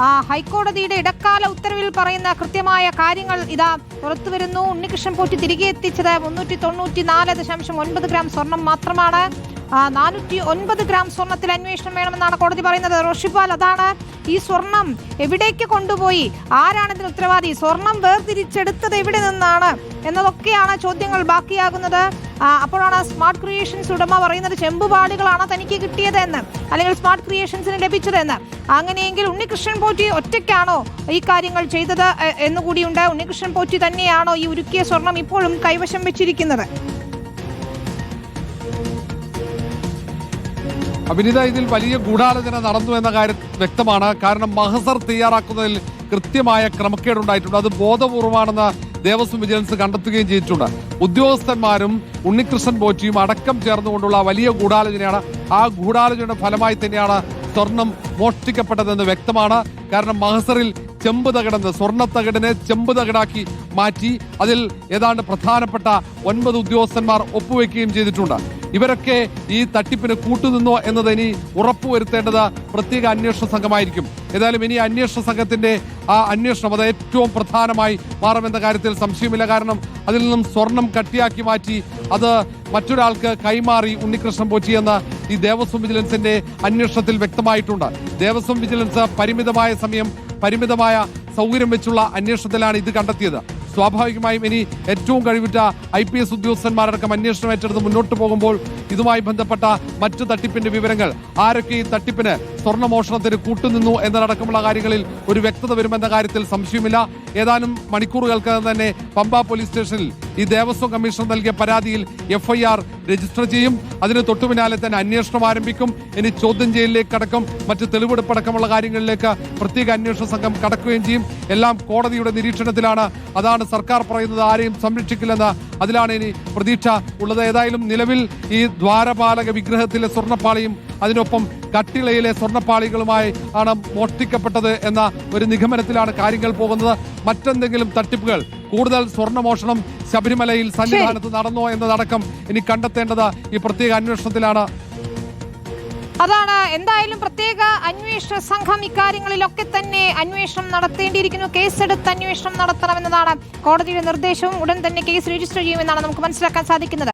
ആ ഹൈക്കോടതിയുടെ ഇടക്കാല ഉത്തരവിൽ പറയുന്ന കൃത്യമായ കാര്യങ്ങൾ ഇതാ പുറത്തു വരുന്നു. ഉണ്ണികൃഷ്ണൻ പോറ്റി തിരികെ എത്തിച്ചത് മുന്നൂറ്റി തൊണ്ണൂറ്റി നാല് ദശാംശം ഒൻപത് ഗ്രാം സ്വർണം മാത്രമാണ്. നാനൂറ്റി ഒൻപത് ഗ്രാം സ്വർണത്തിൽ അന്വേഷണം വേണമെന്നാണ് കോടതി പറയുന്നത്. റോഷിപാൽ അതാണ് ഈ സ്വർണം എവിടേക്ക് കൊണ്ടുപോയി? ആരാണ് ഇതിന് ഉത്തരവാദി? സ്വർണം വേർതിരിച്ചെടുത്തത് എവിടെ നിന്നാണ്? എന്നതൊക്കെയാണ് ചോദ്യങ്ങൾ ബാക്കിയാകുന്നത്. അപ്പോഴാണ് സ്മാർട്ട് ക്രിയേഷൻസ് ഉടമ പറയുന്നത് ചെമ്പുപാടുകളാണ് തനിക്ക് കിട്ടിയതെന്ന് അല്ലെങ്കിൽ സ്മാർട്ട് ക്രിയേഷൻസിന് ലഭിച്ചതെന്ന്. അങ്ങനെയെങ്കിൽ ഉണ്ണികൃഷ്ണൻ പോറ്റി ഒറ്റയ്ക്കാണോ ഈ കാര്യങ്ങൾ ചെയ്തത് എന്നുകൂടിയുണ്ട്. ഉണ്ണികൃഷ്ണൻ പോറ്റി തന്നെയാണോ ഈ ഉരുക്കിയ സ്വർണം ഇപ്പോഴും കൈവശം വെച്ചിരിക്കുന്നത്? അഭിനിത ഇതിൽ വലിയ ഗൂഢാലോചന നടന്നു എന്ന കാര്യം വ്യക്തമാണ്. കാരണം മഹസർ തയ്യാറാക്കുന്നതിൽ കൃത്യമായ ക്രമക്കേടുണ്ടായിട്ടുണ്ട്. അത് ബോധപൂർവമാണെന്ന് ദേവസ്വം വിജിലൻസ് കണ്ടെത്തുകയും ചെയ്തിട്ടുണ്ട്. ഉദ്യോഗസ്ഥന്മാരും ഉണ്ണികൃഷ്ണൻ പോറ്റിയും അടക്കം ചേർന്നുകൊണ്ടുള്ള വലിയ ഗൂഢാലോചനയാണ്. ആ ഗൂഢാലോചനയുടെ ഫലമായി തന്നെയാണ് സ്വർണം മോഷ്ടിക്കപ്പെട്ടതെന്ന് വ്യക്തമാണ്. കാരണം മഹസറിൽ ചെമ്പ് തകിടെന്ന് സ്വർണ തകിടിനെ ചെമ്പ് തകിടാക്കി മാറ്റി അതിൽ ഏതാണ്ട് പ്രധാനപ്പെട്ട ഒൻപത് ഉദ്യോഗസ്ഥന്മാർ ഒപ്പുവെക്കുകയും ചെയ്തിട്ടുണ്ട്. ഇവരൊക്കെ ഈ തട്ടിപ്പിന് കൂട്ടുനിന്നോ എന്നത് ഇനി ഉറപ്പുവരുത്തേണ്ടത് പ്രത്യേക അന്വേഷണ സംഘമായിരിക്കും. ഏതായാലും ഇനി അന്വേഷണ സംഘത്തിന്റെ ആ അന്വേഷണം അത് ഏറ്റവും പ്രധാനമായി മാറുമെന്ന കാര്യത്തിൽ സംശയമില്ല കാരണം അതിൽ നിന്നും സ്വർണം കട്ടിയാക്കി മാറ്റി അത് മറ്റൊരാൾക്ക് കൈമാറി ഉണ്ണികൃഷ്ണൻ പോറ്റി എന്ന് ഈ ദേവസ്വം വിജിലൻസിന്റെ അന്വേഷണത്തിൽ വ്യക്തമായിട്ടുണ്ട്. ദേവസ്വം വിജിലൻസ് പരിമിതമായ സമയം പരിമിതമായ സൗകര്യം വെച്ചുള്ള അന്വേഷണത്തിലാണ് ഇത് കണ്ടെത്തിയത്. സ്വാഭാവികമായും ഇനി ഏറ്റവും കഴിവുറ്റ ഐ പി എസ് ഉദ്യോഗസ്ഥന്മാരടക്കം അന്വേഷണം ഏറ്റെടുത്ത് മുന്നോട്ട് പോകുമ്പോൾ ഇതുമായി ബന്ധപ്പെട്ട മറ്റു തട്ടിപ്പിന്റെ വിവരങ്ങൾ ആരൊക്കെ ഈ തട്ടിപ്പിന് സ്വർണമോഷണത്തിന് കൂട്ടുനിന്നു എന്നതടക്കമുള്ള കാര്യങ്ങളിൽ ഒരു വ്യക്തത വരുമെന്ന കാര്യത്തിൽ സംശയമില്ല ഏതാനും മണിക്കൂറുകൾക്ക് തന്നെ പമ്പ പോലീസ് സ്റ്റേഷനിൽ ഈ ദേവസ്വം കമ്മീഷൻ നൽകിയ പരാതിയിൽ എഫ്ഐആർ രജിസ്റ്റർ ചെയ്യും. അതിന് തൊട്ടുപിന്നാലെ തന്നെ അന്വേഷണം ആരംഭിക്കും. ഇനി ചോദ്യം ചെയ്യലിലേക്ക് കടക്കും. മറ്റ് തെളിവെടുപ്പടക്കമുള്ള കാര്യങ്ങളിലേക്ക് പ്രത്യേക അന്വേഷണ സംഘം കടക്കുകയും ചെയ്യും. എല്ലാം കോടതിയുടെ നിരീക്ഷണത്തിലാണ്. അതാണ് സർക്കാർ പറയുന്നത്. ആരെയും സംരക്ഷിക്കില്ലെന്ന് അതിലാണ് ഇനി പ്രതീക്ഷ ഉള്ളത്. ഏതായാലും നിലവിൽ ഈ ദ്വാരപാലക വിഗ്രഹത്തിലെ സ്വർണപ്പാളിയും അതിനൊപ്പം കട്ടിളയിലെ സ്വർണപ്പാളികളുമായി ആണ് മോഷ്ടിക്കപ്പെട്ടത് എന്ന ഒരു നിഗമനത്തിലാണ് കാര്യങ്ങൾ പോകുന്നത്. മറ്റെന്തെങ്കിലും തട്ടിപ്പുകൾ? കൂടുതൽ സ്വർണമോഷണം ശബരിമലയിൽ സന്നിധാനത്ത് നടന്നോ എന്നതടക്കം ഇനി കണ്ടെത്തേണ്ടത് ഈ പ്രത്യേക അന്വേഷണത്തിലാണ്. അതാണ്. എന്തായാലും പ്രത്യേക അന്വേഷണ സംഘം ഇക്കാര്യങ്ങളിലൊക്കെ തന്നെ അന്വേഷണം നടത്തേണ്ടിയിരിക്കുന്നു. കേസെടുത്ത് അന്വേഷണം നടത്തണമെന്നതാണ് കോടതിയുടെ നിർദ്ദേശവും ഉടൻ തന്നെ കേസ് രജിസ്റ്റർ ചെയ്യുമെന്നാണ് നമുക്ക് മനസ്സിലാക്കാൻ സാധിക്കുന്നത്.